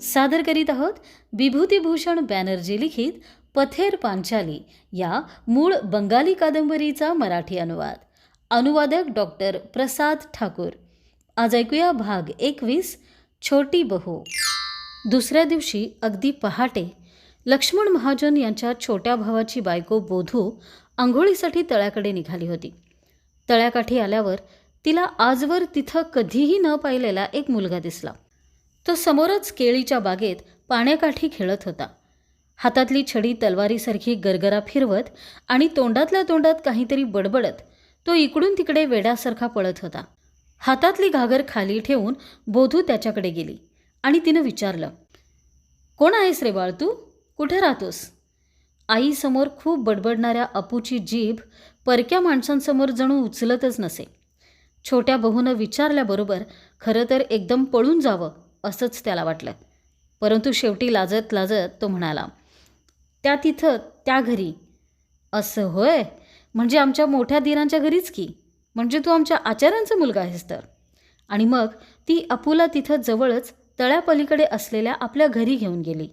सादर करीत आहोत विभूतिभूषण बॅनर्जी लिखित पथेर पांचाली या मूळ बंगाली कादंबरीचा मराठी अनुवाद. अनुवादक डॉक्टर प्रसाद ठाकूर. आज ऐकूया भाग एकवीस छोटी बहू. दुसऱ्या दिवशी अगदी पहाटे लक्ष्मण महाजन यांच्या छोट्या भावाची बायको बोधू आंघोळीसाठी तळ्याकडे निघाली होती. तळ्याकाठी आल्यावर तिला आजवर तिथं कधीही न पाहिलेला एक मुलगा दिसला. तो समोरच केळीच्या बागेत पाण्याकाठी खेळत होता. हातातली छडी तलवारीसारखी गरगरा फिरवत आणि तोंडातल्या तोंडात काहीतरी बडबडत तो इकडून तिकडे वेड्यासारखा पळत होता. हातातली घागर खाली ठेवून बोधू त्याच्याकडे गेली आणि तिनं विचारलं कोण आहेस रे बाळ तू कुठे राहतोस? आईसमोर खूप बडबडणाऱ्या अपूची जीभ परक्या माणसांसमोर जणू उचलतच नसे. छोट्या बहूनं विचारल्याबरोबर खरं तर एकदम पळून जावं असंच त्याला वाटलं. परंतु शेवटी लाजत लाजत तो म्हणाला त्या तिथं त्या घरी. असं होय? म्हणजे आमच्या मोठ्या दिरांच्या घरीच की? म्हणजे तू आमच्या आचार्यांचा मुलगा आहेस तर? आणि मग ती अपूला तिथं जवळच तळ्यापलीकडे असलेल्या आपल्या घरी घेऊन गेली.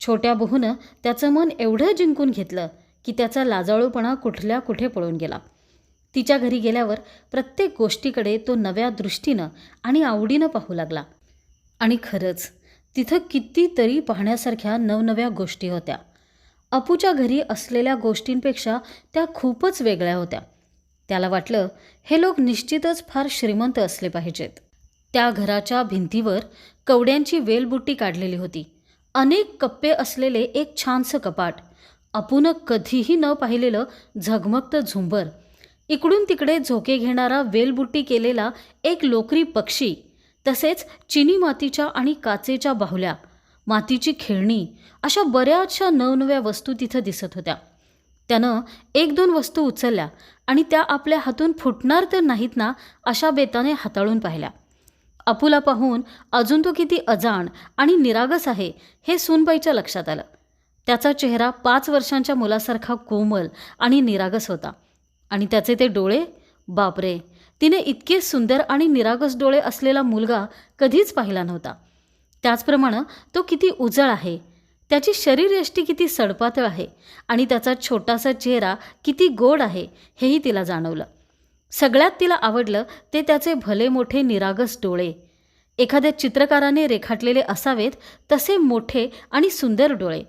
छोट्या बहूनं त्याचं मन एवढं जिंकून घेतलं की त्याचा लाजाळूपणा कुठल्या कुठे पळून गेला. तिच्या घरी गेल्यावर प्रत्येक गोष्टीकडे तो नव्या दृष्टीनं आणि आवडीनं पाहू लागला. आणि खरंच तिथं कितीतरी पाहण्यासारख्या नवनव्या गोष्टी होत्या. अपूच्या घरी असलेल्या गोष्टींपेक्षा त्या खूपच वेगळ्या होत्या. त्याला वाटलं हे लोक निश्चितच फार श्रीमंत असले पाहिजेत. त्या घराच्या भिंतीवर कवड्यांची वेलबुट्टी काढलेली होती. अनेक कप्पे असलेले एक छानसं कपाट. अपूनं कधीही न पाहिलेलं झगमगतं झुंबर इकडून तिकडे झोके घेणारा वेलबुट्टी केलेला एक लोकरी पक्षी तसेच चिनी मातीच्या आणि काचेच्या बाहुल्या मातीची खेळणी अशा बऱ्याचशा नवनव्या वस्तू तिथं दिसत होत्या. त्यानं एक दोन वस्तू उचलल्या आणि त्या आपल्या हातून फुटणार तर नाहीत ना अशा बेताने हाताळून पाहिल्या. अपुला पाहून अजून तो किती अजाण आणि निरागस आहे हे सूनबाईच्या लक्षात आलं. त्याचा चेहरा पाच वर्षांच्या मुलासारखा कोमल आणि निरागस होता. आणि त्याचे ते डोळे बापरे तिने इतके सुंदर आणि निरागस डोळे असलेला मुलगा कधीच पाहिला नव्हता. त्याचप्रमाणे तो किती उजळ आहे त्याची शरीरयष्टी किती सडपातळ आहे आणि त्याचा छोटासा चेहरा किती गोड आहे हेही तिला जाणवलं. सगळ्यात तिला आवडलं ते त्याचे भले मोठे निरागस डोळे. एखाद्या चित्रकाराने रेखाटलेले असावेत तसे मोठे आणि सुंदर डोळे.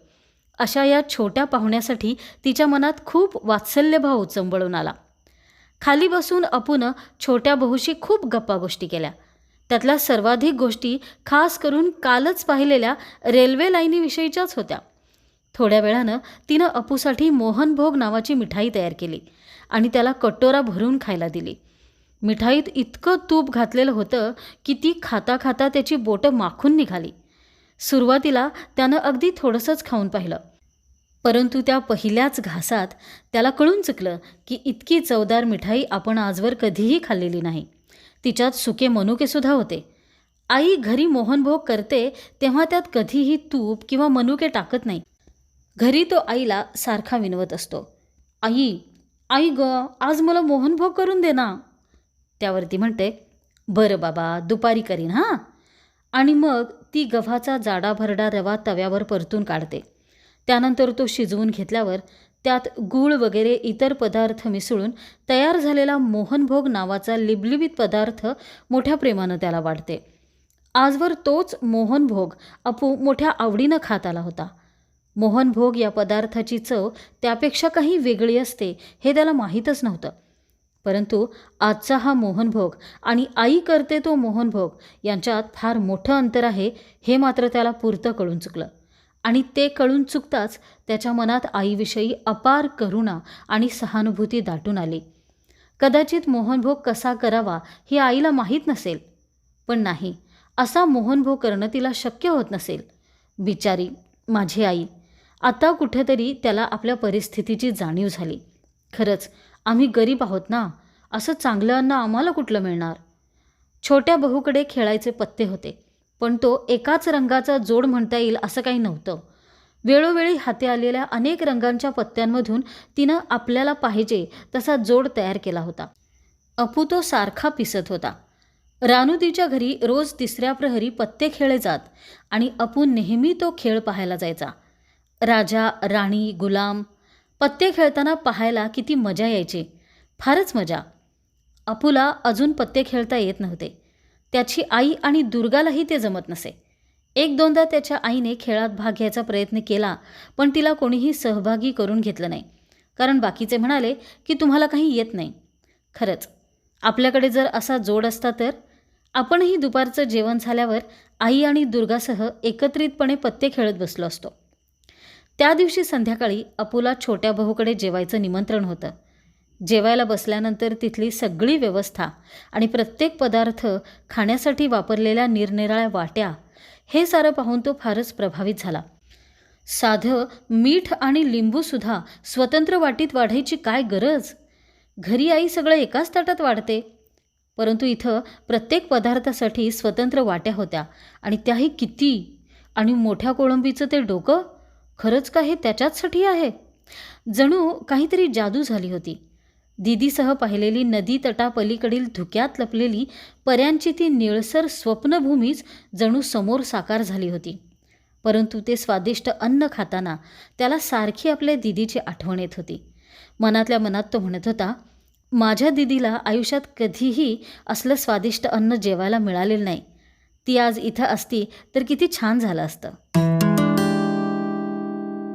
अशा या छोट्या पाहुण्यासाठी तिच्या मनात खूप वात्सल्यभाव उचंबळून आला. खाली बसून अपूनं छोट्या बहूशी खूप गप्पा गोष्टी केल्या. त्यातल्या सर्वाधिक गोष्टी खास करून कालच पाहिलेल्या रेल्वे लाईनीविषयीच्याच होत्या. थोड्या वेळानं तिनं अपूसाठी मोहनभोग नावाची मिठाई तयार केली आणि त्याला कटोरा भरून खायला दिली. मिठाईत इतकं तूप घातलेलं होतं की ती खाता खाता त्याची बोटं माखून निघाली. सुरुवातीला त्यानं अगदी थोडंसंच खाऊन पाहिलं. परंतु त्या पहिल्याच घासात त्याला कळून चुकलं की इतकी चवदार मिठाई आपण आजवर कधीही खाल्लेली नाही. तिच्यात सुके मनुकेसुद्धा होते. आई घरी मोहनभोग करते तेव्हा त्यात कधीही तूप किंवा मनुके टाकत नाही. घरी तो आईला सारखा विनवत असतो. आई आई ग आज मला मोहनभोग करून दे ना. त्यावरती म्हणते बरं बाबा दुपारी करीन हां. आणि मग ती गव्हाचा जाडाभरडा रवा तव्यावर परतून काढते. त्यानंतर तो शिजवून घेतल्यावर त्यात गूळ वगैरे इतर पदार्थ मिसळून तयार झालेला मोहनभोग नावाचा लिबलिबित पदार्थ मोठ्या प्रेमानं त्याला वाढते. आजवर तोच मोहनभोग अपू मोठ्या आवडीनं खात आला होता. मोहनभोग या पदार्थाची चव त्यापेक्षा काही वेगळी असते हे त्याला माहीतच नव्हतं. परंतु आजचा हा मोहनभोग आणि आई करते तो मोहनभोग यांच्यात फार मोठं अंतर आहे हे मात्र त्याला पुरतं कळून चुकलं. आणि ते कळून चुकताच त्याच्या मनात आईविषयी अपार करुणा आणि सहानुभूती दाटून आली. कदाचित मोहनभोग कसा करावा हे आईला माहीत नसेल. पण नाही असा मोहनभोग करणं तिला शक्य होत नसेल. बिचारी माझी आई आता कुठेतरी त्याला आपल्या परिस्थितीची जाणीव झाली. खरंच आम्ही गरीब आहोत ना? असं चांगलं अन्न आम्हाला कुठलं मिळणार? छोट्या बहूकडे खेळायचे पत्ते होते पण तो एकाच रंगाचा जोड म्हणता येईल असं काही नव्हतं. वेळोवेळी हाती आलेल्या अनेक रंगांच्या पत्त्यांमधून तिनं आपल्याला पाहिजे तसा जोड तयार केला होता. अपू तो सारखा पिसत होता. रानुदीच्या घरी रोज तिसऱ्या प्रहरी पत्ते खेळले जात आणि अपू नेहमी तो खेळ पाहायला जायचा. राजा राणी गुलाम पत्ते खेळताना पाहायला किती मजा यायची. फारच मजा. अपूला अजून पत्ते खेळता येत नव्हते. त्याची आई आणि दुर्गालाही ते जमत नसे. एक दोनदा त्याच्या आईने खेळात भाग घ्यायचा प्रयत्न केला पण तिला कोणीही सहभागी करून घेतलं नाही. कारण बाकीचे म्हणाले की तुम्हाला काही येत नाही. खरंच. आपल्याकडे जर असा जोड असता तर? आपणही दुपारचं जेवण झाल्यावर आई आणि दुर्गासह एकत्रितपणे पत्ते खेळत बसलो असतो. त्या दिवशी संध्याकाळी अपूला छोट्या भाऊकडे जेवायचं निमंत्रण होतं. जेवायला बसल्यानंतर तिथली सगळी व्यवस्था आणि प्रत्येक पदार्थ खाण्यासाठी वापरलेल्या निरनिराळ्या वाट्या हे सारं पाहून तो फारच प्रभावित झाला. साधं मीठ आणि लिंबूसुद्धा स्वतंत्र वाटीत वाढायची काय गरज? घरी आई सगळं एकाच ताटात वाढते. परंतु इथं प्रत्येक पदार्थासाठी स्वतंत्र वाट्या होत्या आणि त्याही किती? आणि मोठ्या कोळंबीचं ते डोकं? खरंच का हे त्याच्याचसाठी आहे? जणू काहीतरी जादू झाली होती. दिदीसह पाहिलेली नदी तटापलीकडील धुक्यात लपलेली पर्यांची ती निळसर स्वप्नभूमीच जणू समोर साकार झाली होती. परंतु ते स्वादिष्ट अन्न खाताना त्याला सारखी आपल्या दिदीची आठवण येत होती. मनातल्या मनात तो म्हणत होता माझ्या दिदीला आयुष्यात कधीही असलं स्वादिष्ट अन्न जेवायला मिळालेलं नाही. ती आज इथं असती तर किती छान झालं असतं.